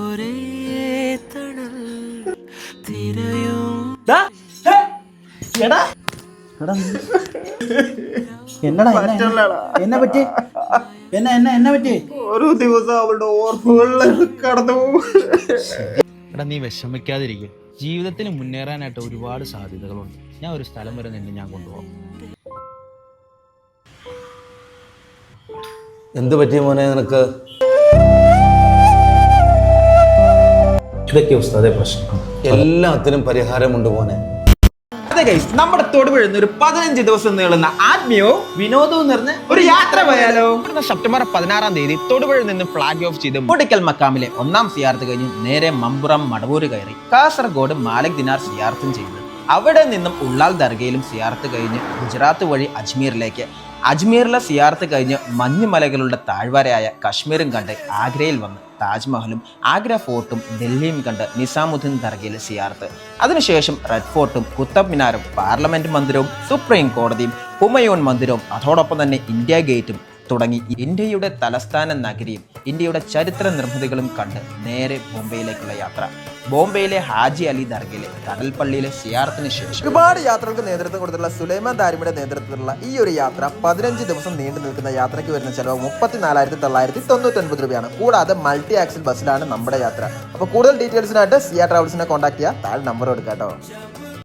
ഒരേ തണൽ തിരയും എടാ. എന്നടാ എന്നെ പറ്റി? എന്നെ എന്നെ എന്നെ പറ്റി? ഓരോ ദിവസം അവളുടെ ഓർമ്മകളിൽ കടന്നു എടാ നീ വിഷമിക്കാതിരിക്കും. ജീവിതത്തിൽ മുന്നേറാനായിട്ട് ഒരുപാട് സാധ്യതകളുണ്ട്. ഞാൻ ഒരു സ്ഥലം വരെ നിന്നെ ഞാൻ കൊണ്ടുപോകാം. എന്ത് പറ്റിയ മോനെ നിനക്ക്? ഇതൊക്കെ ഉസ്താദെ പ്രശ്നം. എല്ലാത്തിനും പരിഹാരമുണ്ട് പോനെ അതെ ഗൈസ് നമ്മുടെ തൊടുപുഴന്ന് ഒരു പതിനഞ്ച് ദിവസം നീളുന്ന ആത്മീയവും വിനോദവും നിറഞ്ഞ ഒരു യാത്ര പോയാലോ? ഇവിടുന്ന് സെപ്റ്റംബർ പതിനാറാം തീയതി തൊടുപുഴ നിന്ന് ഫ്ലാഗ് ഓഫ് ചെയ്ത് മുടിക്കൽ മക്കാമിലെ ഒന്നാം സിയാർത്ത് കഴിഞ്ഞ് നേരെ മമ്പുറം മടവൂര് കയറി കാസർഗോഡ് മാലക് ദിനാർ സിയാർത്തും ചെയ്തു അവിടെ നിന്നും ഉള്ളാൽ ദർഗയിലും സിയാർത്ത് കഴിഞ്ഞ് ഗുജറാത്ത് വഴി അജ്മീറിലേക്ക്. അജ്മീറിലെ സിയാർത്ത് കഴിഞ്ഞ് മഞ്ഞുമലകളുടെ താഴ്വരയായ കശ്മീരും കണ്ട് ആഗ്രയിൽ വന്ന് താജ്മഹലും ആഗ്ര ഫോർട്ടും ഡൽഹിയും കണ്ട് നിസാമുദ്ദീൻ ദർഗയിലെ സിയാർത്ത് അതിനുശേഷം റെഡ് ഫോർട്ടും കുത്തബ് മിനാറും പാർലമെന്റ് മന്ദിരവും സുപ്രീം കോടതിയും ഹുമയൂൺ മന്ദിരവും അതോടൊപ്പം തന്നെ ഇന്ത്യ ഗേറ്റും തുടങ്ങി ഇന്ത്യയുടെ തലസ്ഥാന നഗരിയും ഇന്ത്യയുടെ ചരിത്ര നിർമ്മിതികളും കണ്ട് നേരെ ബോംബെയിലേക്കുള്ള യാത്ര. ബോംബെയിലെ ഹാജി അലി ദർഗയിലെ കടൽപ്പള്ളിയിലെ സിയാറത്തിന് ശേഷം ഒരുപാട് യാത്രകൾക്ക് നേതൃത്വം കൊടുത്തുള്ള സുലൈമാൻ ദാരിമിയുടെ നേതൃത്വത്തിലുള്ള ഈ ഒരു യാത്ര പതിനഞ്ച് ദിവസം നീണ്ടു നിൽക്കുന്ന യാത്രയ്ക്ക് വരുന്ന ചെലവ് മുപ്പത്തിനാലായിരത്തി തൊള്ളായിരത്തി തൊണ്ണൂറ്റി ഒൻപത് രൂപയാണ്. കൂടാതെ മൾട്ടി ആക്സിൽ ബസ്സിലാണ് നമ്മുടെ യാത്ര. അപ്പോൾ കൂടുതൽ ഡീറ്റെയിൽസിനായിട്ട് സിയാ ട്രാവൽസിനെ കോൺടാക്ട് ചെയ്യുക താഴെ നമ്പർ എടുക്കാം കേട്ടോ.